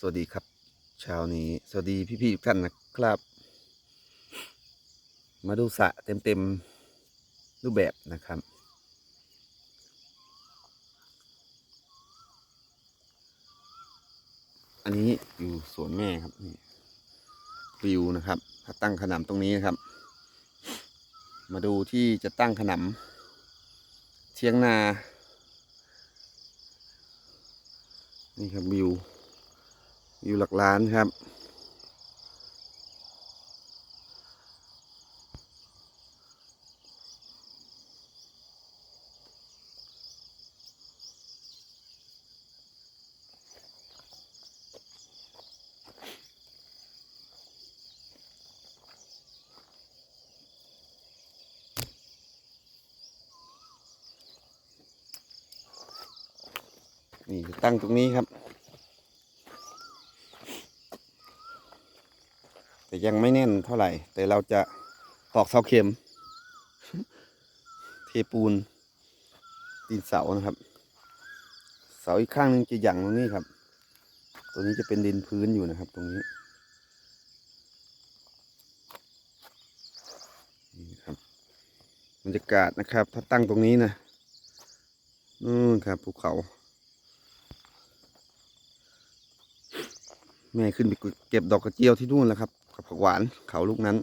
สวัสดีครับ เช้านี้ สวัสดีพี่ๆทุกท่านนะครับ มาดูสะเต็มๆรูปแบบนะครับ อันนี้อยู่สวนแม่ครับนี่วิวนะครับถ้าตั้งขนำตรงนี้นะครับ มาดูที่จะตั้งขนำเทียงนา นี่ครับวิว วิวหลักล้านครับ นี่ตั้งตรงนี้ครับ แต่ ยังไม่แน่นเท่าไหร่ แต่เราจะตอกเสาเข็ม เทปูนตีนเสานะครับ เสาอีกข้างหนึงจะหยั่งตรงนี้ครับ ตัวนี้จะเป็นดินพื้นอยู่นะครับ ตรงนี้นี่ครับบรรยากาศนะครับ ถ้าตั้งตรงนี้นะนู่นครับภูเขาแม่ขึ้นไปเก็บดอกกระเจียวที่นู่นแล้วครับ กับผักหวานเขาลูกนั้น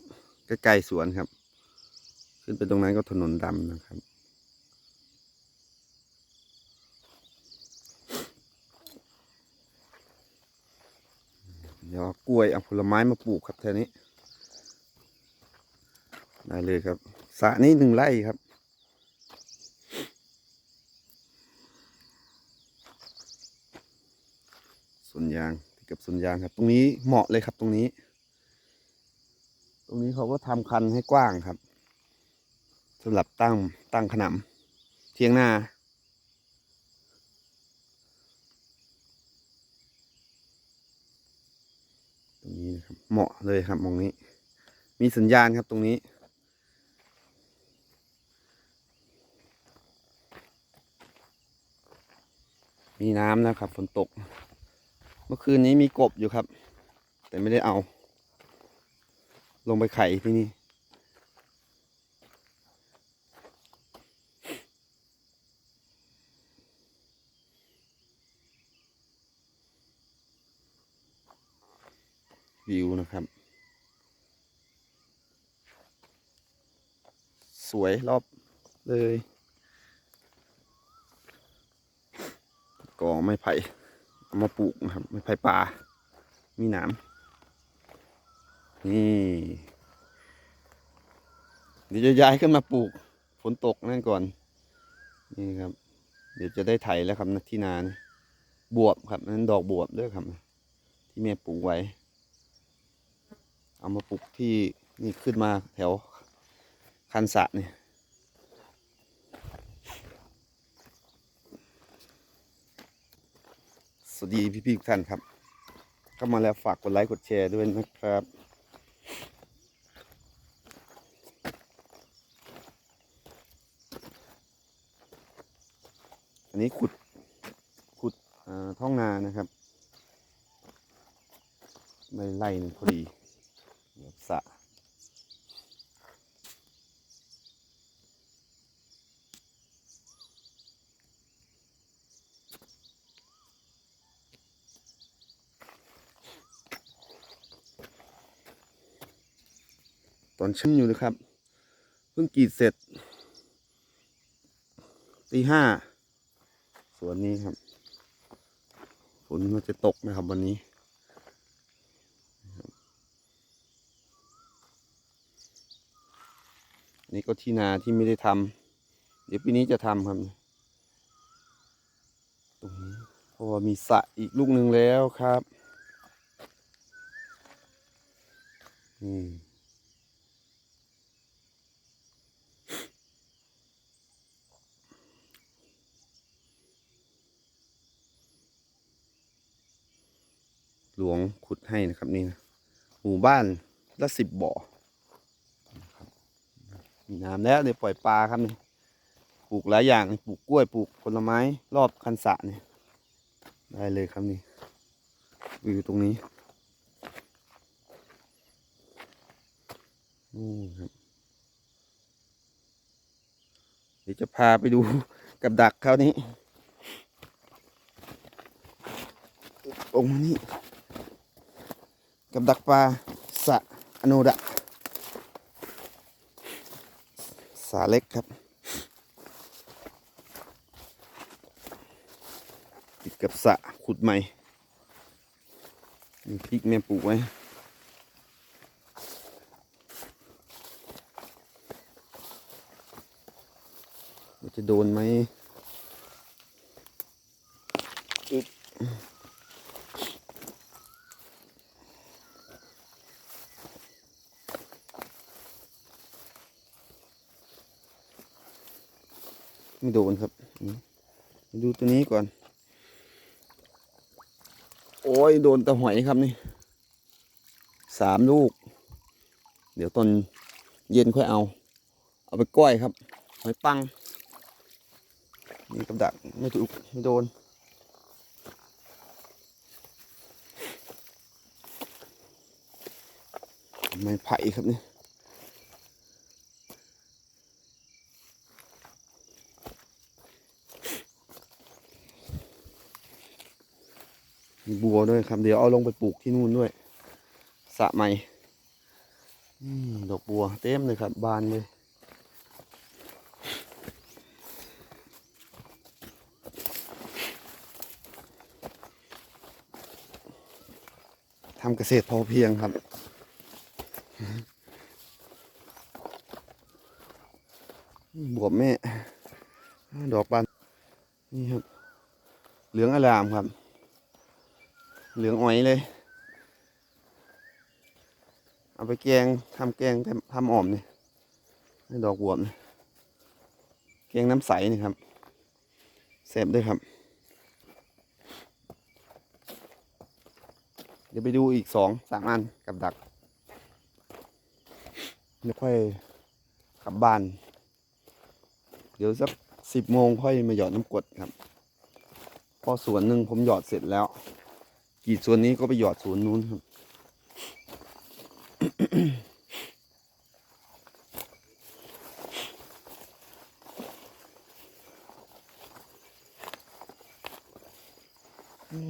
ใกล้ๆสวนครับ ขึ้นไปตรงนั้นก็ถนนดำนะครับ เดี๋ยวกล้วยเอาผลไม้มาปลูกครับแถวนี้ ได้เลยครับสระนี้หนึ่งไร่ครับสวนยางกับสวนยางครับ ตรงนี้เหมาะเลยครับตรงนี้ ตรงนี้เขาก็ทำคันให้กว้างครับสำหรับตั้งตั้งขนำเทียงหน้า ตรงนี้นะครับ เหมาะเลยครับมองนี้ มีสัญญาณครับตรงนี้มีน้ำนะครับฝนตก เมื่อคืนนี้มีกบอยู่ครับ แต่ไม่ได้เอา ลงไปไข่ที่นี่ วิวนะครับ สวยรอบเลยก่อไม้ไผ่มาปลูกนะครับไม้ไผ่ป่ามีหนาม นี่เดี๋ยวจะย้ายขึ้นมาปลูกฝนตกนั่นก่อน นี่ครับ เดี๋ยวจะได้ไถแล้วครับที่นานบวบครับนั่นดอกบวบด้วยครับ ที่แม่ปลูกไว้ เอามาปลูกที่นี่ขึ้นมาแถวคันสะเนี่ยสวัสดีพี่ๆทุกท่านครับ เข้ามาแล้วฝากกดไลค์กดแชร์ด้วยนะครับ อันนี้ขุดขุดท้องนานะครับไม่ไล่นึงพอดีเดี๋ยวสะตอนชื้นอยู่นะครับ เพิ่งกรีดเสร็จตีห้า วนนี้ครับ ฝนมันจะตกนะครับวันนี้นี่ก็ที่นาที่ไม่ได้ทำเดี๋ยวปีนี้จะทำครับตรงนี้เพราะว่ามีสระอีกลูกหนึ่งแล้วครับ อืม หลวงขุดให้นะครับนี่นะหมู่บ้านละสิบบ่อมีน้ำแล้วเดี๋ยวปล่อยปลาครับนี่ปลูกหลายอย่างปลูกกล้วยปลูกผลไม้รอบคันสะเนี่ยได้เลยครับนี่วิวตรงนี้นู่นครับเดี๋ยวจะพาไปดูกับดักเขานี้ตรงนี้ กับดักปลาสะอโนดะสาเล็กครับ ติดกับสะขุดใหม่มีพริกแม่ปลูกไว้จะโดนไหมอึ๊บ ไม่โดนครับ ดูตัวนี้ก่อน โอ้ยโดนตะหอยครับนี่สามลูก เดี๋ยวตอนเย็นค่อยเอา เอาไปก้อยครับหอยปังนี่กับดักไม่ถูกไม่โดนไม้ไผ่ครับนี่ มีบัวด้วยครับ เดี๋ยวเอาลงไปปลูกที่นู่นด้วยสระใหม่ดอกบัวเต็มเลยครับ บานเลยทำเกษตรพอเพียงครับบวบแม่ ดอกบานนี่ครับ เหลืองอลามครับ เหลืองอ้อยเลย เอาไปแกงทำแกงทำอ่อมนี่ให้ดอกบวบนี่แกงน้ำใสนี่ครับแซ่บด้วยครับ เดี๋ยวไปดูอีกสองสามอันกับดักเดี๋ยวค่อยกลับบ้าน เดี๋ยวสักสิบโมงค่อยมาหยอดน้ำกดครับ พอส่วนหนึ่งผมหยอดเสร็จแล้ว กีดส่วนนี้ก็ไปหยอดส่วนนู้นครับ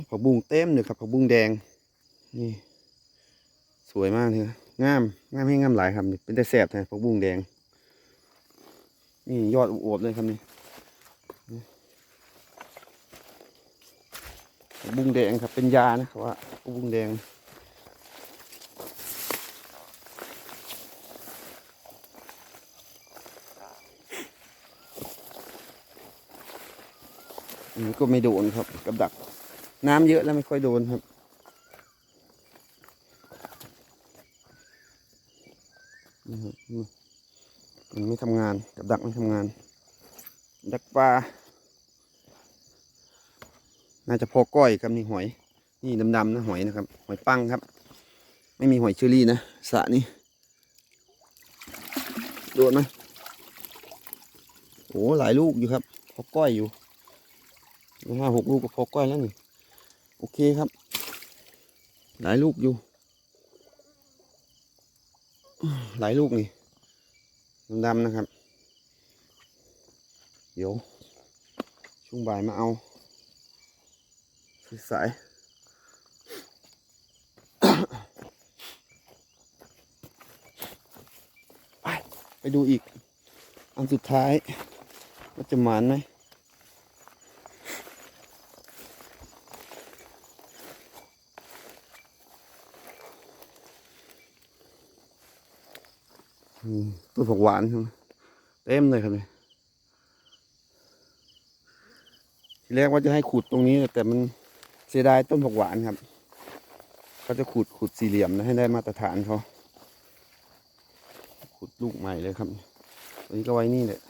ผักบุ้งเต็มเลยครับผักบุ้งแดง นี่ สวยมากเลยงามงามให้งามหลายครับเป็นแต่แสบแทนผักบุ้งแดง นี่ยอดอวบเลยครับนี่นี่ผัก บุ้งแดงครับเป็นยานะครับว่าบุ้งแดงอันนี้ก็ไม่โดนครับกับดัก น้ำเยอะแล้วไม่ค่อยโดนครับมันไม่ทำงานกับดักไม่ทำงาน ดักปลา น่าจะพอก้อยครับนี่หอย นี่ดำๆนะหอยนะครับ หอยปังครับ ไม่มีหอยเชอรี่นะสะนี่โดนไหมโอ้หลายลูกอยู่ครับ พอก้อยอยู่ห้าหกลูกก็พอก้อยแล้วนี่โอเคครับ หลายลูกอยู่ หลายลูกนี่ดำๆนะครับ เดี๋ยวช่วงบ่ายมาเอา สายไปไปดูอีก อันสุดท้ายว่าจะหมานไหมต้นผักหวานใช่ไหมเต็มเลยครับเนี่ยทีแรกว่าจะให้ขุดตรงนี้แต่มัน สียดายต้นผักหวานครับเขาจะขุดขุดสี่เหลี่ยมนะให้ได้มาตรฐานเขาขุดลูกใหม่เลยครับตัวนี้ก็ไว้นี่แหละ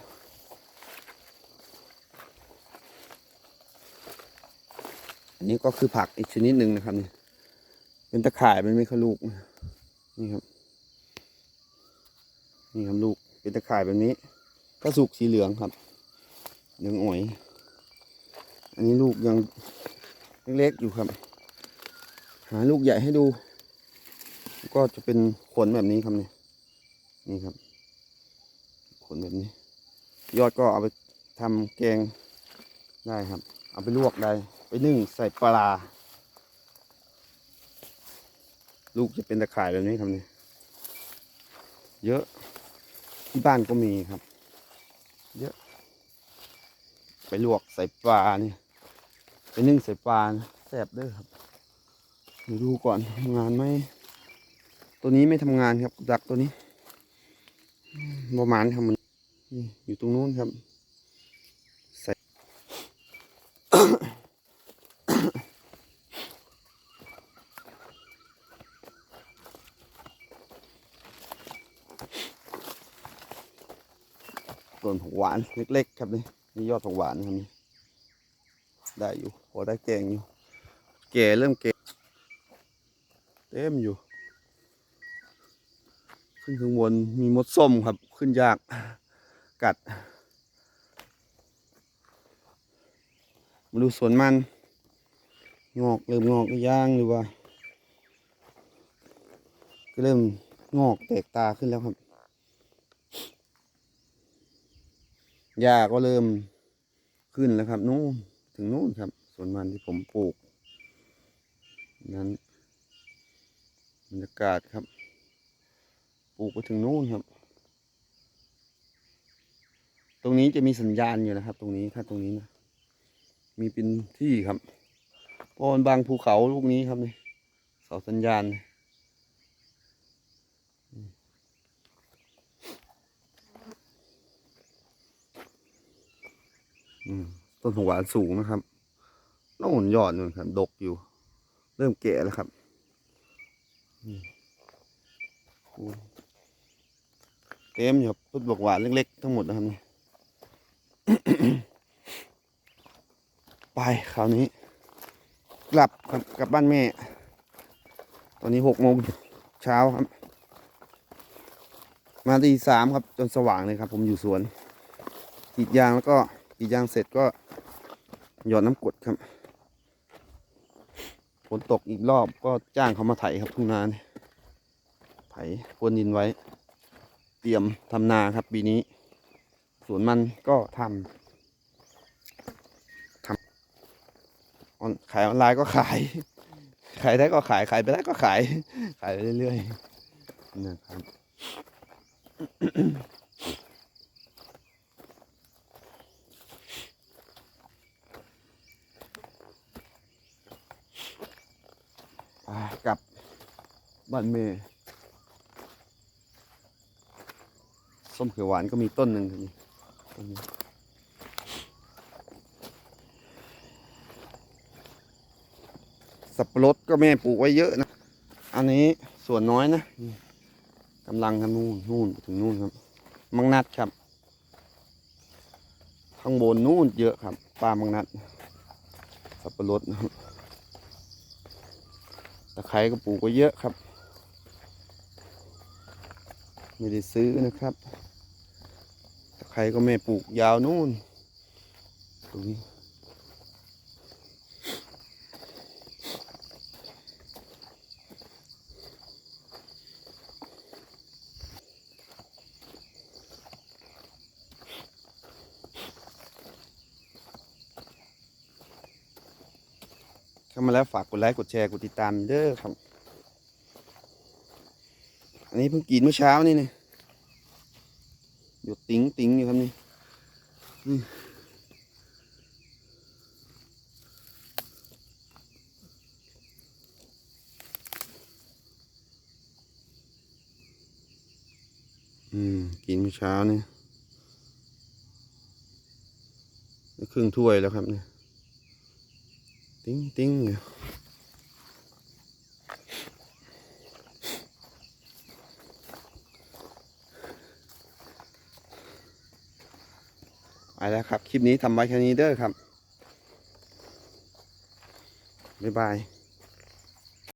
อันนี้ก็คือผักอีกชนิดหนึ่งนะครับนี่เป็นตะข่ายมันไม่ขลูกนี่ครับ นี่ครับลูกเป็นตะข่ายแบบนี้ ก็สุกสีเหลืองครับเหลืองอ่อย อันนี้ลูกยัง เล็กๆอยู่ครับ หาลูกใหญ่ให้ดู ก็จะเป็นขนแบบนี้ครับเนี่ยนี่ครับ ขนแบบนี้ ยอดก็เอาไปทำแกงได้ครับ เอาไปลวกได้ ไปนึ่งใส่ปลา ลูกจะเป็นตะข่ายแบบนี้ครับเนี่ยเยอะที่บ้านก็มีครับ เยอะ ไปลวกใส่ปลาเนี่ย ไปนึ่งใส่ปลานะแซ่บเด้อครับเดี๋ยวดูก่อนทำงานไหมตัวนี้ไม่ทำงานครับ ดักตัวนี้ประมาณครับมันอยู่ตรงนู้นครับใส่ต้นผักหวานเล็กๆครับนี่นี่ยอดผักหวานครับนี่ได้อยู่ พอได้แกงอยู่ แก่เริ่มแก่เต็มอยู่ ขึ้นข้างบนมีมดส้มครับ ขึ้นยาก กัด มาดูสวนมัน งอกเริ่มงอกหรือยังหรือว่า ก็เริ่มงอกแตกตาขึ้นแล้วครับหญ้าก็เริ่มขึ้นแล้วครับ นู่นถึงนู่นครับ สวนมันที่ผมปลูก นั้นบรรยากาศครับ ปลูกไปถึงนู่นครับ ตรงนี้จะมีสัญญาณอยู่นะครับ ตรงนี้ถ้าตรงนี้นะ มีเป็นที่ครับเพราะมันบางภูเขาลูกนี้ครับนี่เสาสัญญาณอืมต้นหัวหวานสูงนะครับ โน่นยอดนู่นครับ ดกอยู่ เริ่มแก่แล้วครับเต็มอยู่ครับต้นบกหวานเล็ก ๆ ทั้งหมดนะครับนี่ไปคราวนี้ กลับครับกลับบ้านแม่ ตอนนี้หกโมงเช้าครับ มาตีสามครับ จนสว่างเลยครับ ผมอยู่สวนกรีดยางแล้วก็กรีดยางเสร็จก็หยอดน้ำกดครับ ฝนตกอีกรอบก็จ้างเขามาไถครับทุ่งนาเนี่ยไถพรวนดินไว้ เตรียมทำนาครับปีนี้ สวนมันก็ทำออนขายออนไลน์ก็ขาย ขายได้ก็ขาย ขายไปได้ก็ขาย ขายไปเรื่อยๆนะครับ กับบ้านเมย์ส้มเขียวหวานก็มีต้นหนึ่งครับนี่ต้สับปะรดก็แม่ปลูกไว้เยอะนะ อันนี้ส่วนน้อยนะกำลังครับนู่นนู่นถึงนู่นครับ มังนัดครับ ข้างบนนู่นเยอะครับปลามังนัด สับปะรดนะครับ ตะไคร้ก็ปลูกไว้เยอะครับ ไม่ได้ซื้อนะครับ ตะไคร้ก็แม่ปลูกยาวนู่นตรงนี้ มาแล้วฝากกดไลค์กดแชร์กดติดตามเด้อครับ อันนี้เพิ่งกินเมื่อเช้านี่นี่หยดติ๋งติ๋งอยู่ครับนี่นี่อืมกินเมื่อเช้านี่ครึ่งถ้วยแล้วครับเนี่ย ติ้งติ้งอยู่ไปแล้วครับ คลิปนี้ทำไว้แค่นี้เด้อครับ บ๊ายบาย